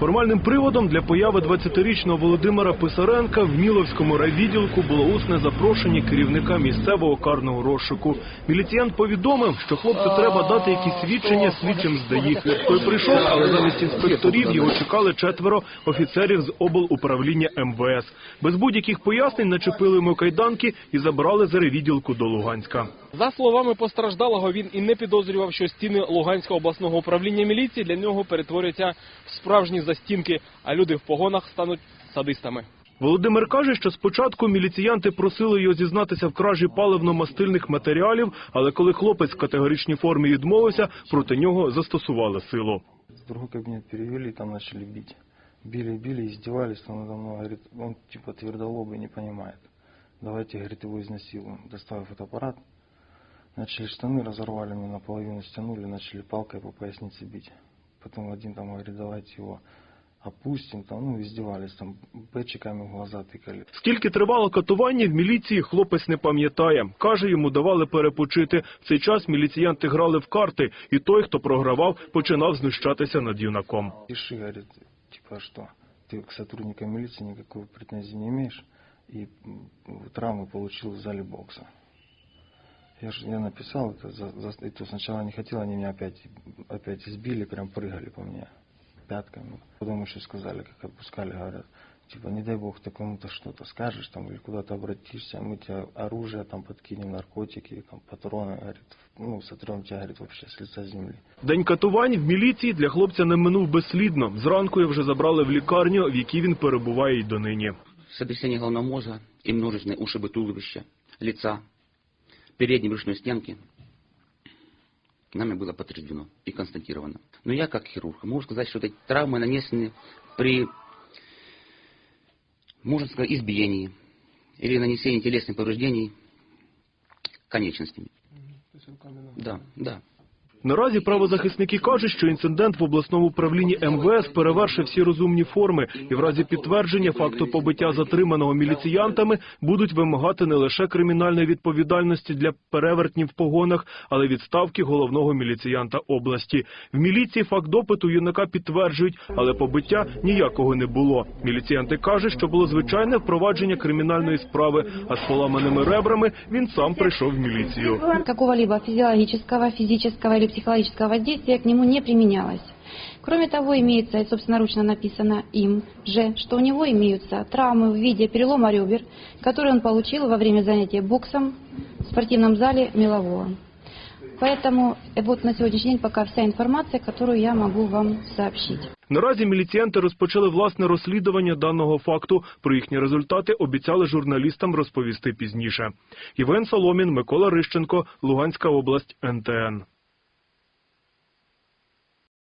Формальним приводом для появи 20-річного Володимира Писаренка в Міловському райвідділку було усне запрошення керівника місцевого карного розшуку. Міліціянт повідомив, що хлопцю треба дати якісь свідчення слідчим з ДАІ. Той прийшов, але замість інспекторів його чекали четверо офіцерів з облуправління МВС. Без будь-яких пояснень начепили йому кайданки і забрали з райвідділку до Луганська. За словами постраждалого, він і не підозрював, що стіни Луганського обласного управління міліції для нього перетворяться в справжні застінки, а люди в погонах стануть садистами. Володимир каже, що спочатку міліціянти просили його зізнатися в кражі паливно-мастильних матеріалів, але коли хлопець в категоричній формі відмовився, проти нього застосували силу. В другой кабинет перевели, там начали бить. Били, били, издевались, он надо мной говорит, он типа твердолобый, не понимает. Давайте, говорит, его изнасилуем. Доставив фотоаппарат, начали штаны, разорвали мне наполовину, стянули, начали палкой по пояснице бить. Потом один там говорит, давайте его опустим, там, ну, издевались, там, бэчиками в глаза тыкали. Скільки тривало катування в міліції, хлопець не пам'ятає. Каже, йому давали перепочити. В цей час міліціянти грали в карти, і той, хто програвав, починав знущатися над юнаком. Пиши, говорит, типа что, ты к сотрудникам милиции никакой претензии не имеешь, и м, травмы получил в зале бокса. Я, ж, я написал это, за, за- и то сначала не хотел, они меня опять, опять избили, прям прыгали по мне пятками. Потом еще сказали, как отпускали, говорят, типа, не дай бог ты кому-то что-то скажешь там или куда-то обратишься, мы тебе оружие там подкинем, наркотики, там, патроны, говорит, ну, сотрем тебя, говорит, вообще с лица земли. День катувань в міліції для хлопця не минув безслідно. Зранку його вже забрали в лікарню, в якій він перебуває й донині. сотрясение головного мозга и множественные ушибы туловища, лица, передней брюшной стенки нами было подтверждено и констатировано. Но я, как хирург, могу сказать, что эти травмы нанесены при, можно сказать, избиении или нанесении телесных повреждений конечностями. Да, да. Наразі правозахисники кажуть, що інцидент в обласному управлінні МВС перевершив всі розумні форми, і в разі підтвердження факту побиття затриманого міліціянтами будуть вимагати не лише кримінальної відповідальності для перевертнів в погонах, але й відставки головного міліціянта області. В міліції факт допиту юнака підтверджують, але побиття ніякого не було. Міліціянти кажуть, що було звичайне впровадження кримінальної справи, а з поламаними ребрами він сам прийшов в міліцію. какого-либо физиологического, физического или психологического воздействия к нему не применялось. Кроме того, имеется и собственноручно написано им же, что у него имеются травмы в виде перелома ребер, которые он получил во время занятия боксом в спортивном зале Мелового. Поэтому э, вот на сегодняшний день пока вся информация, которую я могу вам сообщить. Наразі міліціянти розпочали власне розслідування даного факту. Про їхні результати обіцяли журналістам розповісти пізніше. Євген Соломін, Микола Рищенко, Луганська область, НТН.